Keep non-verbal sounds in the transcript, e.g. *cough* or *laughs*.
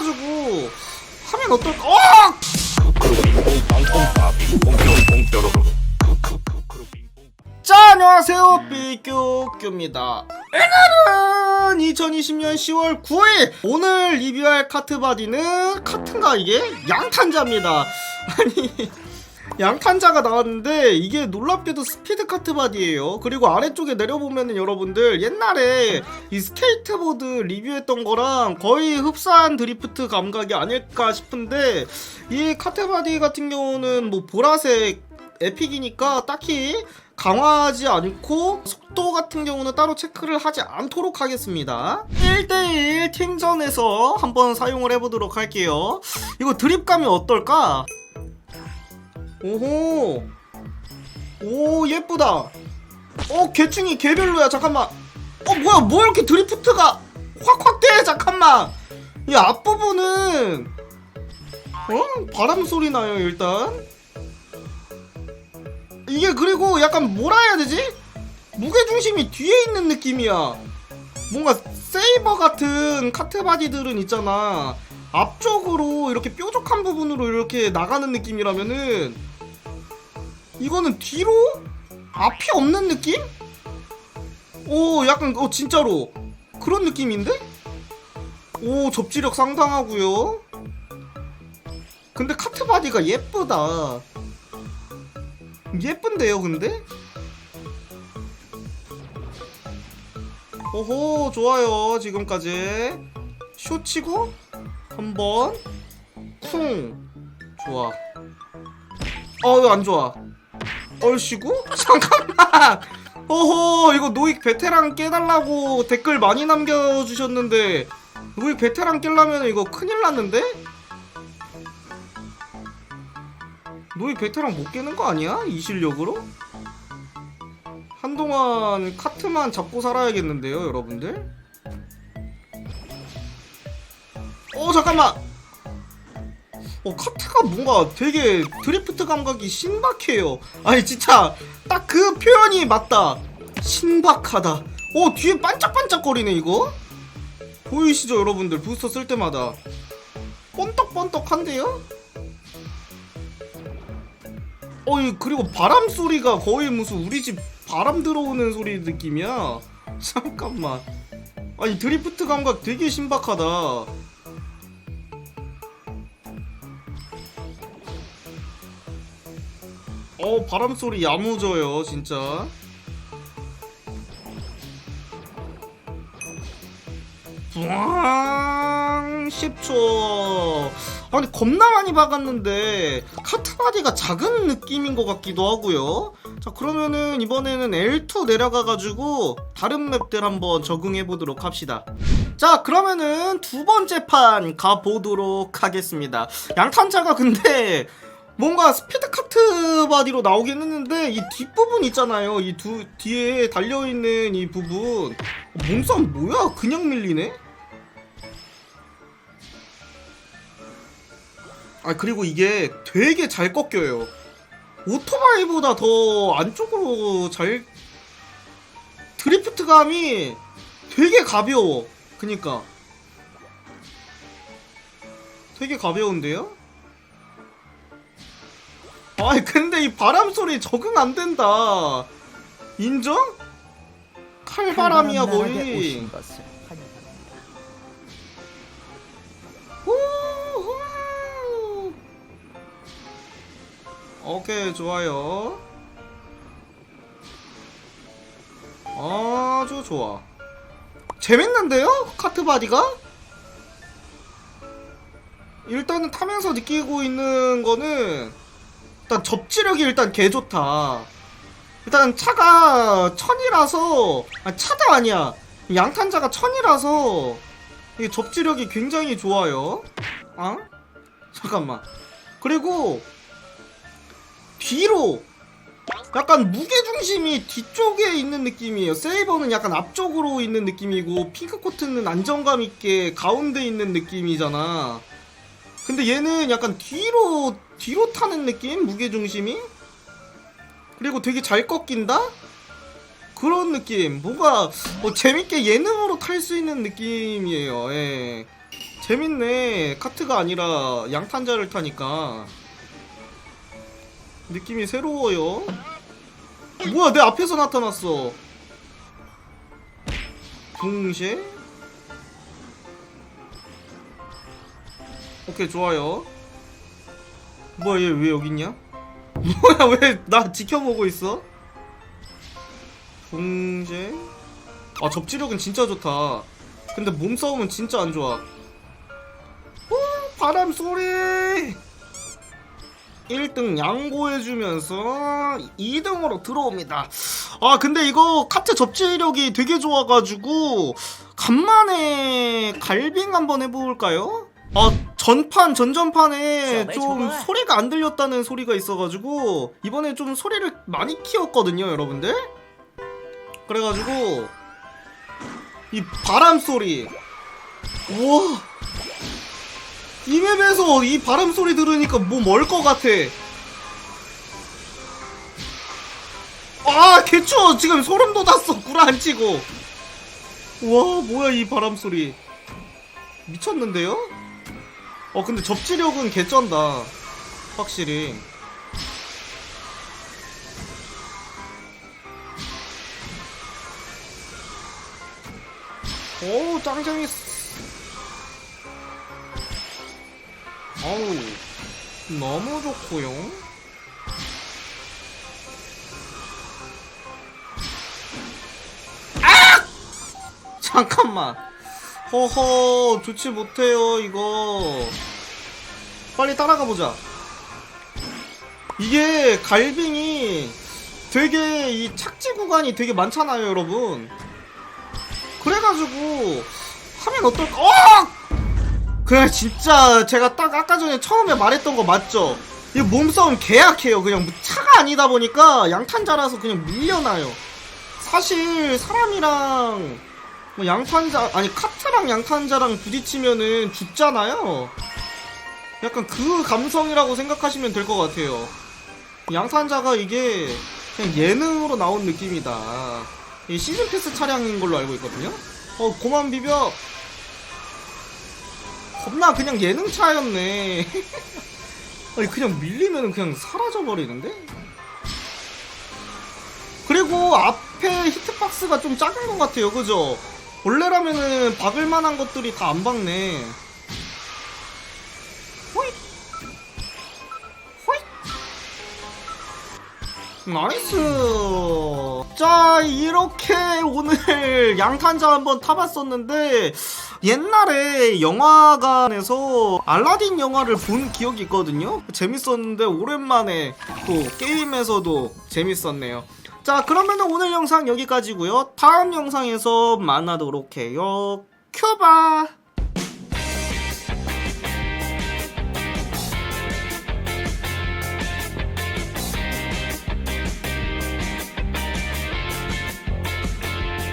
해가지고 하면 어떨까? 어! 자 안녕하세요 삐규규입니다 오늘은 2020년 10월 9일 오늘 리뷰할 카트바디는 카트인가 이게? 양탄자입니다 *laughs* 아니 양탄자가 나왔는데 이게 놀랍게도 스피드 카트 바디예요. 그리고 아래쪽에 내려보면은 여러분들 옛날에 이 스케이트보드 리뷰했던 거랑 거의 흡사한 드리프트 감각이 아닐까 싶은데 이 카트 바디 같은 경우는 뭐 보라색 에픽이니까 딱히 강화하지 않고 속도 같은 경우는 따로 체크를 하지 않도록 하겠습니다. 1대1 팀전에서 한번 사용을 해보도록 할게요. 이거 드립감이 어떨까? 오호. 오 예쁘다. 어 개충이 개별로야 잠깐만. 어 뭐야 뭐 이렇게 드리프트가 확확 돼? 잠깐만. 이 앞부분은 어? 바람 소리 나요 일단? 이게 그리고 약간 뭐라 해야 되지? 무게중심이 뒤에 있는 느낌이야. 뭔가 세이버 같은 카트 바디들은 있잖아. 앞쪽으로 이렇게 뾰족한 부분으로 이렇게 나가는 느낌이라면은 이거는 뒤로? 앞이 없는 느낌? 오 약간 어 진짜로. 그런 느낌인데? 오 접지력 상당하고요. 근데 카트 바디가 예쁘다. 예쁜데요 근데? 오호 좋아요 지금까지. 쇼 치고 한번 쿵. 좋아. 어왜 안 좋아 얼씨구? *laughs* 잠깐만 어허 이거 노익 베테랑 깨달라고 댓글 많이 남겨주셨는데 노익 베테랑 깰라면 이거 큰일 났는데? 노익 베테랑 못 깨는 거 아니야? 이 실력으로? 한동안 카트만 잡고 살아야겠는데요 여러분들? 어 잠깐만 어 카트가 뭔가 되게 드리프트 감각이 신박해요. 아니 진짜 딱 그 표현이 맞다. 신박하다. 어 뒤에 반짝반짝거리네 이거? 보이시죠 여러분들? 부스터 쓸 때마다. 번떡번떡한데요? 어이 그리고 바람 소리가 거의 무슨 우리 집 바람 들어오는 소리 느낌이야. *laughs* 잠깐만. 아니 드리프트 감각 되게 신박하다 어 바람 소리 야무져요 진짜. 부앙 10초. 아니 겁나 많이 박았는데 카트바디가 작은 느낌인 것 같기도 하고요. 자 그러면은 이번에는 L2 내려가가지고 다른 맵들 한번 적응해 보도록 합시다. 자 그러면은 두 번째 판 가보도록 하겠습니다. 양탄자가 근데 뭔가 스피드 카트 바디로 나오긴 했는데 이 뒷부분 있잖아요. 이 두 뒤에 달려있는 이 부분. 몸싸움 뭐야? 그냥 밀리네? 아 그리고 이게 되게 잘 꺾여요. 오토바이보다 더 안쪽으로 잘 드리프트감이 되게 가벼워. 그니까. 되게 가벼운데요? 아이 근데 이 바람 소리 적응 안 된다. 인정? 칼바람이야 거의. 우후. 오케이 좋아요. 아주 좋아. 재밌는데요? 카트 바디가? 일단은 타면서 느끼고 있는 거는 일단 접지력이 일단 개 좋다. 일단 차가 천이라서 아 차도 아니야. 양탄자가 천이라서 이게 접지력이 굉장히 좋아요. 아? 잠깐만. 그리고 뒤로 약간 무게 중심이 뒤쪽에 있는 느낌이에요. 세이버는 약간 앞쪽으로 있는 느낌이고 핑크 코트는 안정감 있게 가운데 있는 느낌이잖아. 근데 얘는 약간 뒤로 뒤로 타는 느낌? 무게 중심이? 그리고 되게 잘 꺾인다? 그런 느낌. 뭔가 뭐 재밌게 예능으로 탈 수 있는 느낌이에요. 예. 재밌네. 카트가 아니라 양탄자를 타니까. 느낌이 새로워요. 뭐야 내 앞에서 나타났어. 붕쉐 오케이 좋아요. 뭐야 얘 왜 여기 있냐? *laughs* 뭐야 왜 나 지켜보고 있어? 붕쉐 아 접지력은 진짜 좋다. 근데 몸싸움은 진짜 안 좋아. 오, 바람 소리! 1등 양보해주면서 2등으로 들어옵니다. 아, 근데 이거 카트 접지력이 되게 좋아가지고, 간만에 갈빙 한번 해볼까요? 아, 전판, 전전판에 좀 소리가 안 들렸다는 소리가 있어가지고, 이번에 좀 소리를 많이 키웠거든요, 여러분들? 그래가지고, 이 바람 소리. 우와. 이 맵에서 이 바람 소리 들으니까 뭐 멀 것 같아. 아, 개추워. 지금 소름 돋았어. 구라 안 치고. 와, 뭐야, 이 바람 소리. 미쳤는데요? 어, 근데 접지력은 개쩐다. 확실히. 오, 짱 재밌어. 어우 너무 좋고요 아! 잠깐만 허허 좋지 못해요 이거 빨리 따라가 보자 이게 갈빙이 되게 이 착지 구간이 되게 많잖아요 여러분 그래가지고 하면 어떨까 어! 그냥 진짜 제가 딱 아까 전에 처음에 말했던 거 맞죠? 이 몸싸움 개약해요. 그냥 뭐 차가 아니다 보니까 양탄자라서 그냥 밀려나요. 사실 사람이랑 뭐 양탄자 아니 카트랑 양탄자랑 부딪히면은 죽잖아요. 약간 그 감성이라고 생각하시면 될 것 같아요. 양탄자가 이게 그냥 예능으로 나온 느낌이다. 이 시즌 패스 차량인 걸로 알고 있거든요. 어 고만 비벼. 겁나 그냥 예능차였네. *laughs* 아니 그냥 밀리면 그냥 사라져 버리는데? 그리고 앞에 히트박스가 좀 작은 것 같아요, 그죠? 원래라면은 박을 만한 것들이 다 안 박네. 호잇! 호잇! 나이스! 자, 이렇게 오늘 *laughs* 양탄자 한번 타봤었는데, 옛날에 영화관에서 알라딘 영화를 본 기억이 있거든요? 재밌었는데, 오랜만에 또 게임에서도 재밌었네요. 자, 그러면 오늘 영상 여기까지고요 다음 영상에서 만나도록 해요. 큐바!